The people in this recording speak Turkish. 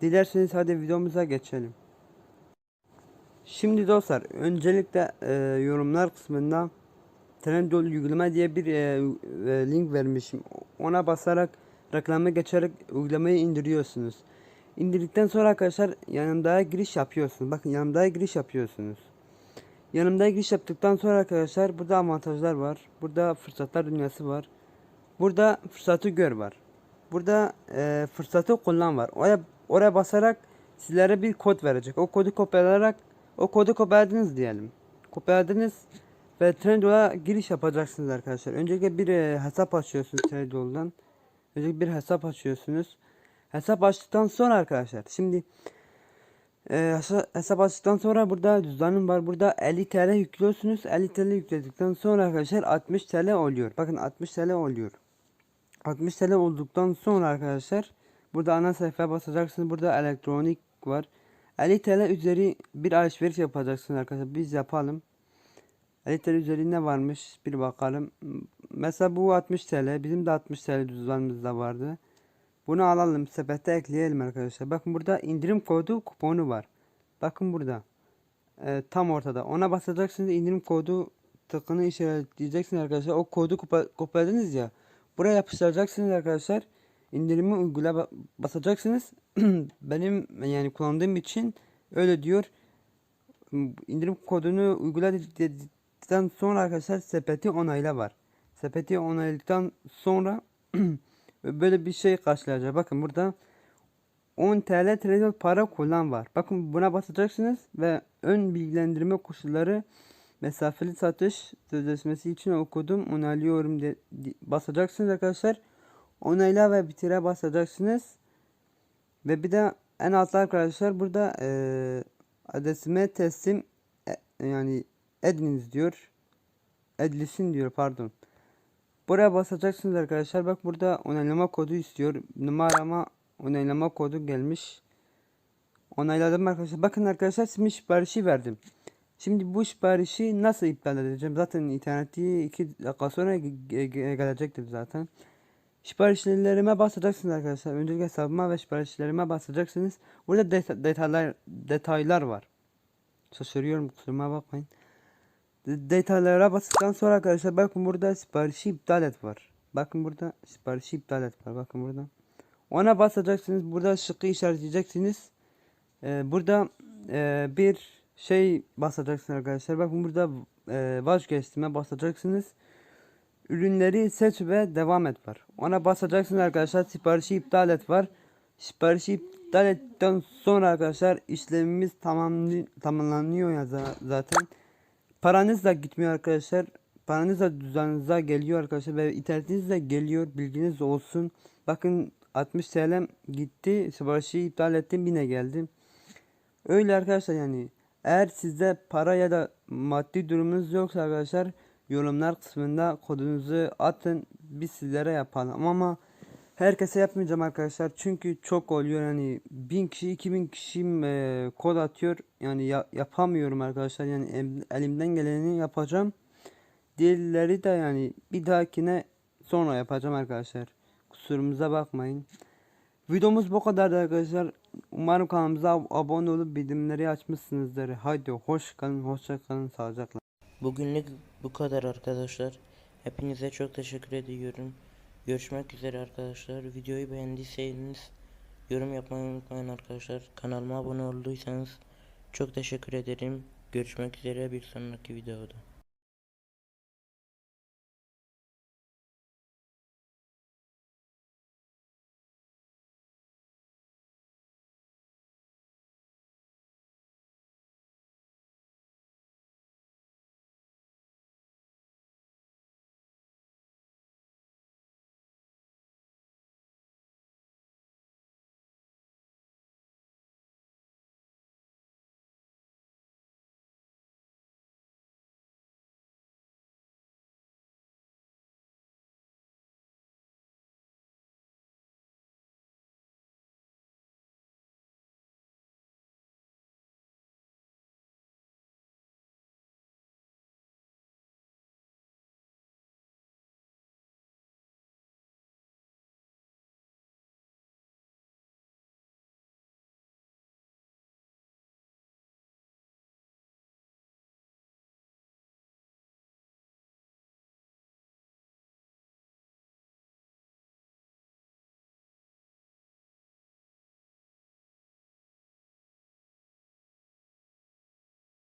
Dilerseniz hadi videomuza geçelim. Şimdi dostlar öncelikle e, yorumlar kısmında Trendyol uygulama diye bir e, e, link vermişim. Ona basarak reklamı geçerek uygulamayı indiriyorsunuz. İndirdikten sonra arkadaşlar yanımda giriş yapıyorsunuz. Bakın yanımda giriş yapıyorsunuz. Yanımda giriş yaptıktan sonra arkadaşlar burada avantajlar var. Burada fırsatlar dünyası var. Burada fırsatı gör var. Burada e, fırsatı kullan var. Oraya, oraya basarak sizlere bir kod verecek. O kodu kopyalayarak o kodu kopyaladınız diyelim. Kopyaladınız ve Trendyol'a giriş yapacaksınız arkadaşlar. Öncelikle bir e, hesap açıyorsunuz Trendyol'dan. Öncelikle bir hesap açıyorsunuz. Hesap açtıktan sonra arkadaşlar şimdi e, hesa- hesap açtıktan sonra burada cüzdanım var. Burada 50 TL yüklüyorsunuz. 50 TL yükledikten sonra arkadaşlar 60 TL oluyor. Bakın 60 TL oluyor. 60 TL olduktan sonra arkadaşlar burada ana sayfaya basacaksınız. Burada elektronik var. 50 TL üzeri bir alışveriş yapacaksınız arkadaşlar. Biz yapalım. 50 TL üzeri ne varmış bir bakalım. Mesela bu 60 TL. Bizim de 60 TL cüzdanımızda vardı. Bunu alalım sepete ekleyelim arkadaşlar. Bakın burada indirim kodu kuponu var. Bakın burada. Ee, tam ortada. Ona basacaksınız indirim kodu tıkını işaretleyeceksiniz arkadaşlar. O kodu kopyaladınız ya. Buraya yapıştıracaksınız arkadaşlar. İndirimi uygula ba- basacaksınız. Benim yani kullandığım için öyle diyor. İndirim kodunu uygula dedi- dedikten sonra arkadaşlar sepeti onayla var. Sepeti onayladıktan sonra böyle bir şey karşılayacak. Bakın burada 10 TL Trendyol para kullan var. Bakın buna basacaksınız ve ön bilgilendirme koşulları mesafeli satış sözleşmesi için okudum onaylıyorum de, di- basacaksınız arkadaşlar. Onayla ve bitire basacaksınız. Ve bir de en altta arkadaşlar burada eee adresime teslim e- yani ediniz diyor. Edilsin diyor pardon. Buraya basacaksınız arkadaşlar. Bak burada onaylama kodu istiyor. Numarama onaylama kodu gelmiş. Onayladım arkadaşlar. Bakın arkadaşlar şimdi siparişi verdim. Şimdi bu siparişi nasıl iptal edeceğim? Zaten interneti 2 dakika sonra ge- ge- gelecektir zaten. Siparişlerime basacaksınız arkadaşlar. Öncelikle hesabıma ve siparişlerime basacaksınız. Burada deta- detaylar detaylar var. Şaşırıyorum kusuruma bakmayın. De- Detaylara bastıktan sonra arkadaşlar bakın burada siparişi iptal et var. Bakın burada siparişi iptal et var. Bakın burada. Ona basacaksınız. Burada şıkkı işaretleyeceksiniz. Ee, burada e, bir şey basacaksınız arkadaşlar. Bakın burada e, vazgeçtiğime basacaksınız. Ürünleri seç ve devam et var. Ona basacaksınız arkadaşlar. Siparişi iptal et var. Siparişi iptal ettikten sonra arkadaşlar işlemimiz tamamlı, tamamlanıyor ya za- zaten. Paranız da gitmiyor arkadaşlar. Paranız da cüzdanınıza geliyor arkadaşlar ve internetiniz de geliyor. Bilginiz olsun. Bakın 60 TL gitti. Siparişi iptal ettim yine geldi. Öyle arkadaşlar yani. Eğer sizde para ya da maddi durumunuz yoksa arkadaşlar yorumlar kısmında kodunuzu atın. Biz sizlere yapalım ama herkese yapmayacağım arkadaşlar. Çünkü çok oluyor yani 1000 kişi 2000 kişi e, kod atıyor. Yani ya- yapamıyorum arkadaşlar. Yani elimden geleni yapacağım. Diğerleri de yani bir dahakine sonra yapacağım arkadaşlar. Kusurumuza bakmayın. Videomuz bu kadardı arkadaşlar. Umarım kanalımıza ab- abone olup bildirimleri açmışsınızdır. Haydi hoş kalın, hoşça kalın, sağlıcakla. Bugünlük bu kadar arkadaşlar. Hepinize çok teşekkür ediyorum. Görüşmek üzere arkadaşlar. Videoyu beğendiyseniz yorum yapmayı unutmayın arkadaşlar. Kanalıma abone olduysanız çok teşekkür ederim. Görüşmek üzere bir sonraki videoda.